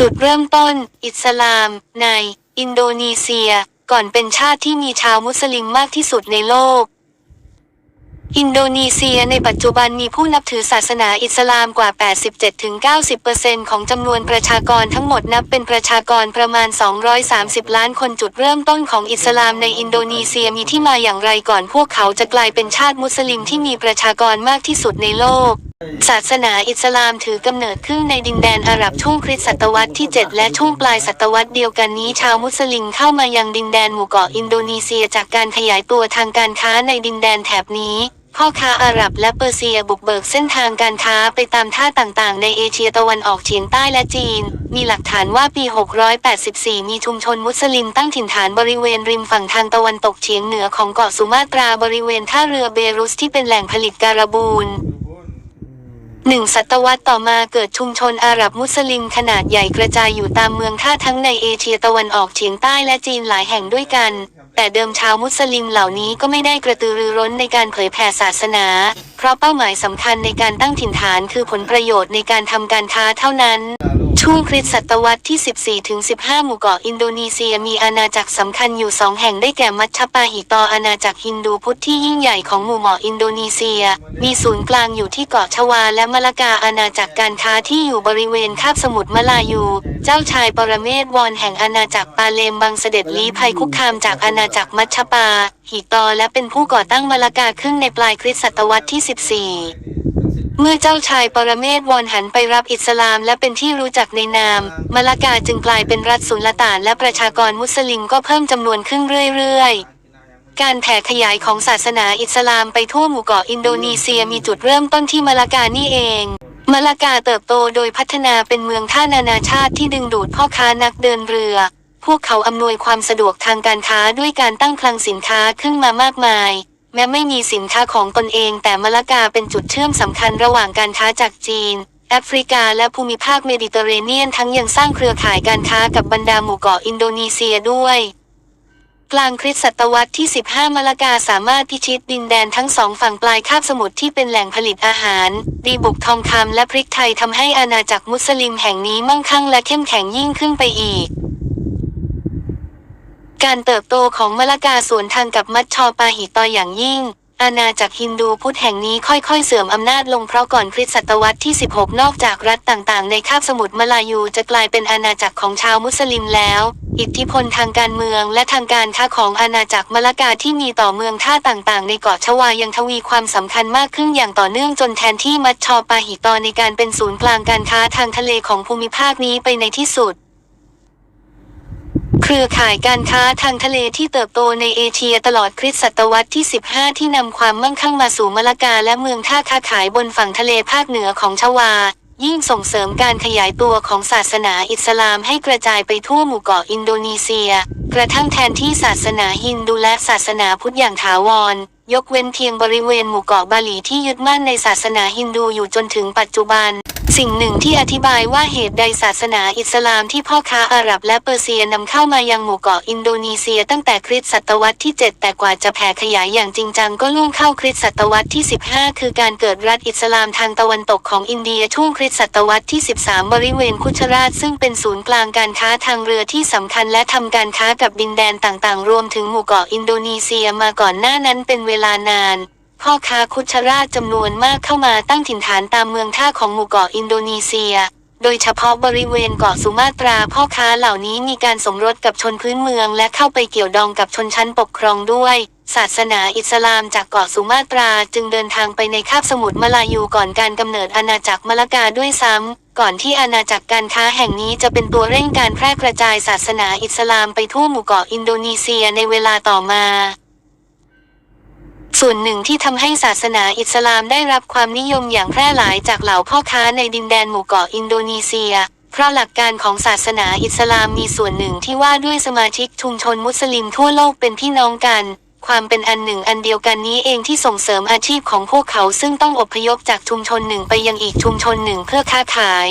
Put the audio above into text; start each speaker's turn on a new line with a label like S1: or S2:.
S1: จุดเริ่มต้น อิสลาม ใน อินโดนีเซีย ก่อนเป็นชาติที่มีชาวมุสลิมมากที่สุดในโลก อินโดนีเซียในปัจจุบันมีผู้นับถือศาสนาอิสลามกว่า 87-90%ของจำนวนประชากรทั้งหมดนับเป็นประชากรประมาณ 230 ล้านคนจุดเริ่มต้นของอิสลามในอินโดนีเซียมีที่มาอย่างไรก่อนพวกเขาจะกลายเป็นชาติมุสลิมที่มีประชากรมากที่สุดในโลก ศาสนาอิสลามถือกำเนิดขึ้นในดินแดนอาหรับช่วงคริสต์ศตวรรษที่ 7 และช่วงปลายศตวรรษเดียวกันนี้ชาวมุสลิมเข้ามายังดินแดนหมู่เกาะอินโดนีเซียจากการขยายตัวทางการค้าในดินแดนแถบนี้พ่อค้าอาหรับและเปอร์เซียบุกเบิกเส้นทางการค้าไปตามท่าต่างๆ ในเอเชียตะวันออกเฉียงใต้และจีน มีหลักฐานว่าปี 684 มีชุมชนมุสลิมตั้งถิ่นฐานบริเวณริมฝั่งทางตะวันตกเฉียงเหนือของเกาะสุมาตราบริเวณท่าเรือเบรุสที่เป็นแหล่งผลิตการบูน หนึ่งศตวรรษต่อมาเกิดชุมชนอาหรับมุสลิมขนาดใหญ่กระจายอยู่ตามเมืองท่าทั้งในเอเชียตะวันออกเฉียงใต้และจีนหลายแห่งด้วยกัน แต่เดิมชาวมุสลิมเหล่านี้ก็ไม่ได้กระตือรือร้นในการเผยแผ่ศาสนา เพราะเป้าหมายสำคัญในการตั้งถิ่นฐานคือผลประโยชน์ในการทำการค้าเท่านั้น ช่วงคริสตศตวรรษที่ 14 ถึง 15 หมู่เกาะอินโดนีเซียมีอาณาจักรสำคัญอยู่สองแห่งได้แก่มัชชปาหิตออาณาจักรฮินดูพุทธที่ยิ่งใหญ่ของหมู่เกาะอินโดนีเซีย มีศูนย์กลางอยู่ที่เกาะชวาและมะละกาอาณาจักรการค้าที่อยู่บริเวณคาบสมุทรมลายู เจ้าชายปรเมศวรแห่งอาณาจักรปาเลมบังเสด็จลี้ภัยคุกคามจากอาณาจักรมัชชปาหิตอและเป็นผู้ก่อตั้งมะละกาขึ้นในปลายคริสตศตวรรษที่ 14 เมื่อเจ้าชายปรเมศวรหันไปรับอิสลามและเป็นที่รู้จักในนามมะละกาจึงกลายเป็นรัฐสุลต่านและประชากรมุสลิมก็เพิ่มจำนวนขึ้นเรื่อยๆ การแผ่ขยายของศาสนาอิสลามไปทั่วหมู่เกาะอินโดนีเซียมีจุดเริ่มต้นที่มะละกานี่เองมะละกาเติบโตโดยพัฒนาเป็นเมืองท่านานาชาติที่ดึงดูดพ่อค้านักเดินเรือ พวกเขาอำนวยความสะดวกทางการค้าด้วยการตั้งคลังสินค้าขึ้นมามากมาย แม้ไม่มีสินค้าของตนเอง แต่มะละกาเป็นจุดเชื่อมสำคัญระหว่างการค้าจากจีน แอฟริกาและภูมิภาคเมดิเตอร์เรเนียนทั้งยังสร้างเครือข่ายการค้ากับบรรดาหมู่เกาะอินโดนีเซียด้วยกลางคริสตศตวรรษที่ 15มะละกาสามารถพิชิตดินแดนทั้งสองฝั่งปลายคาบสมุทรที่เป็นแหล่งผลิตอาหาร ดีบุกทองคำและพริกไทยทำให้อาณาจักรมุสลิมแห่งนี้มั่งคั่งและเข้มแข็งยิ่งขึ้นไปอีก การเติบโตของมะละกาสวนทางกับมัชชอปาหิตออย่างยิ่ง อาณาจักรฮินดูพุทธแห่งนี้ค่อยๆ เสื่อมอำนาจลงเพราะก่อนคริสตศตวรรษที่ 16 นอกจากรัฐต่างๆ ในคาบสมุทรมลายูจะกลายเป็นอาณาจักรของชาวมุสลิมแล้ว อิทธิพลทางการเมืองและทางการค้าของอาณาจักรมะละกาที่มีต่อเมืองท่าต่างๆ ในเกาะชวายังทวีความสำคัญมากขึ้นอย่างต่อเนื่องจนแทนที่มัชชอปาหิตอในการเป็นศูนย์กลางการค้าทางทะเลของภูมิภาคนี้ไปในที่สุด เครือข่ายการค้าทางทะเลที่เติบโตในเอเชียตลอดคริสตศตวรรษที่ 15 ที่นำความมั่งคั่งมาสู่มะละกาและเมืองท่าค้าขายบนฝั่งทะเลภาคเหนือของชวา ยิ่งส่งเสริมการขยายตัวของศาสนาอิสลามให้กระจายไปทั่วหมู่เกาะอินโดนีเซีย กระทั่งแทนที่ศาสนาฮินดูและศาสนาพุทธอย่างถาวร ยกเว้นเพียงบริเวณหมู่เกาะบาหลีที่ยึดมั่นในศาสนาฮินดูอยู่จนถึงปัจจุบัน สิ่งหนึ่งที่อธิบายว่าเหตุใดศาสนาอิสลามที่พ่อค้าอาหรับและเปอร์เซียนำเข้ามายังหมู่เกาะอินโดนีเซียตั้งแต่คริสตศตวรรษที่ 7 แต่กว่าจะแผ่ขยายอย่างจริงจังก็ล่วงเข้าคริสตศตวรรษที่ 15 คือการเกิดรัฐอิสลามทางตะวันตกของอินเดียช่วงคริสตศตวรรษที่ 13 บริเวณคุชราชซึ่งเป็นศูนย์กลางการค้าทางเรือที่สำคัญและทำการค้ากับดินแดนต่างๆ รวมถึงหมู่เกาะอินโดนีเซียมาก่อนหน้านั้นเป็นเวลานาน พ่อค้าคุชราชจำนวนมากเข้ามาตั้งถิ่นฐานตามเมืองท่าของหมู่เกาะอินโดนีเซีย โดยเฉพาะบริเวณเกาะสุมาตราพ่อค้าเหล่านี้มีการสมรสกับชนพื้นเมืองและเข้าไปเกี่ยวดองกับชนชั้นปกครองด้วย ศาสนาอิสลามจากเกาะสุมาตราจึงเดินทางไปในคาบสมุทรมลายูก่อนการกำเนิดอาณาจักรมละกาด้วยซ้ำก่อนที่อาณาจักรการค้าแห่งนี้จะเป็นตัวเร่งการแพร่กระจายศาสนาอิสลามไปทั่วหมู่เกาะอินโดนีเซียในเวลาต่อมา ส่วนหนึ่งที่ทำให้ศาสนาอิสลามได้รับความนิยมอย่างแพร่หลายจากเหล่าพ่อค้าในดินแดนหมู่เกาะอินโดนีเซีย เพราะหลักการของศาสนาอิสลามมีส่วนหนึ่งที่ว่าด้วยสมาชิกชุมชนมุสลิมทั่วโลกเป็นพี่น้องกัน ความเป็นอันหนึ่งอันเดียวกันนี้เองที่ส่งเสริมอาชีพของพวกเขาซึ่งต้องอพยพจากชุมชนหนึ่งไปยังอีกชุมชนหนึ่งเพื่อค้าขาย